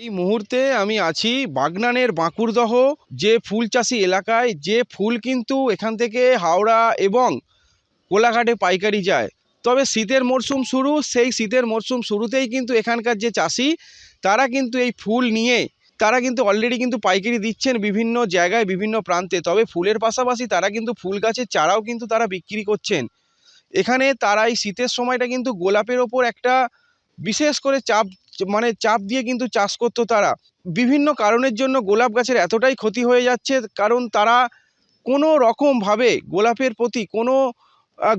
এই মুহূর্তে আমি আছি বাগনানের বাঁকুড়দহ, যে ফুল চাষি এলাকায়, যে ফুল কিন্তু এখান থেকে হাওড়া এবং কোলাঘাটে পাইকারি যায়। তবে শীতের মরশুম শুরু, সেই শীতের মরশুম শুরুতেই কিন্তু এখানকার যে চাষি, তারা কিন্তু এই ফুল নিয়ে, তারা কিন্তু অলরেডি কিন্তু পাইকারি দিচ্ছেন বিভিন্ন জায়গায়, বিভিন্ন প্রান্তে। তবে ফুলের পাশাপাশি তারা কিন্তু ফুল গাছের চারাও কিন্তু তারা বিক্রি করছেন। এখানে তারা এই শীতের সময়টা কিন্তু গোলাপের ওপর একটা বিশেষ করে চাপ মানে চাপ দিয়ে কিন্তু চাষ করতো তারা। বিভিন্ন কারণের জন্য গোলাপ গাছের এতটাই ক্ষতি হয়ে যাচ্ছে, কারণ তারা কোনো রকমভাবে গোলাপের প্রতি কোনো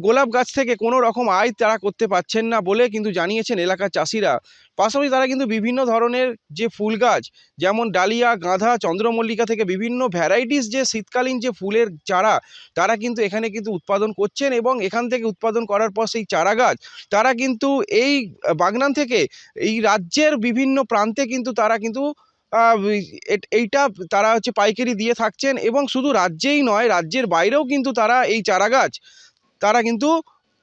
গোলাপ গাছ থেকে কোনো রকম আয় তারা করতে পারছেন না বলে কিন্তু জানিয়েছেন এলাকার চাষিরা। পাশাপাশি তারা কিন্তু বিভিন্ন ধরনের যে ফুল গাছ, যেমন ডালিয়া, গাঁধা, চন্দ্রমল্লিকা থেকে বিভিন্ন ভ্যারাইটিস যে শীতকালীন যে ফুলের চারা, তারা কিন্তু এখানে কিন্তু উৎপাদন করছেন এবং এখান থেকে উৎপাদন করার পর সেই চারা গাছ, তারা কিন্তু এই বাগনান থেকে এই রাজ্যের বিভিন্ন প্রান্তে কিন্তু তারা কিন্তু এইটা তারা হচ্ছে পাইকারি দিয়ে থাকছেন এবং শুধু রাজ্যেই নয়, রাজ্যের বাইরেও কিন্তু তারা এই চারা গাছ তারা কিন্তু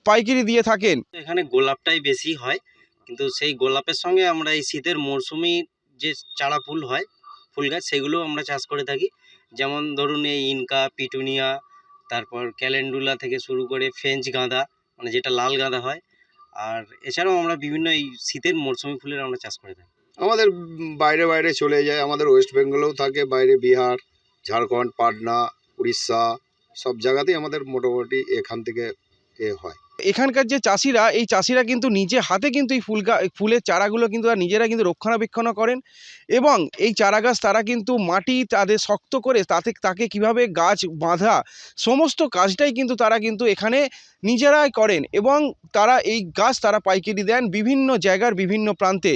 পাইকারি দিয়ে থাকেন। এখানে গোলাপটাই বেশি হয় কিন্তু সেই গোলাপের সঙ্গে আমরা এই শীতের মরশুমি যে চারা ফুল হয় ফুল গাছ সেগুলো আমরা চাষ করে থাকি। যেমন ধরুন এই ইনকা পিটুনিয়া তারপর ক্যালেন্ডুলা থেকে শুরু করে ফ্রেঞ্চ গাঁদা মানে যেটা লাল গাঁদা হয়। আর এছাড়াও আমরা বিভিন্ন এই শীতের মরশুমি ফুলের আমরা চাষ করে থাকি। আমাদের বাইরে বাইরে চলে যায় আমাদের ওয়েস্ট বেঙ্গলেও থাকে বাইরে বিহার ঝাড়খণ্ড পাটনা উড়িষ্যা সব জায়গাতেই আমাদের মোটামুটি এখান থেকে এ হয়। এখানকার যে চাষিরা, এই চাষিরা কিন্তু নিজে হাতে কিন্তু এই ফুল ফুলের চারাগুলো কিন্তু তারা নিজেরা কিন্তু রক্ষণাবেক্ষণ করেন এবং এই চারা গাছ তারা কিন্তু মাটি তাদের শক্ত করে তাতে, তাকে কীভাবে গাছ বাঁধা, সমস্ত কাজটাই কিন্তু তারা কিন্তু এখানে নিজেরাই করেন এবং তারা এই গাছ তারা পাইকারি দেন বিভিন্ন জায়গার বিভিন্ন প্রান্তে।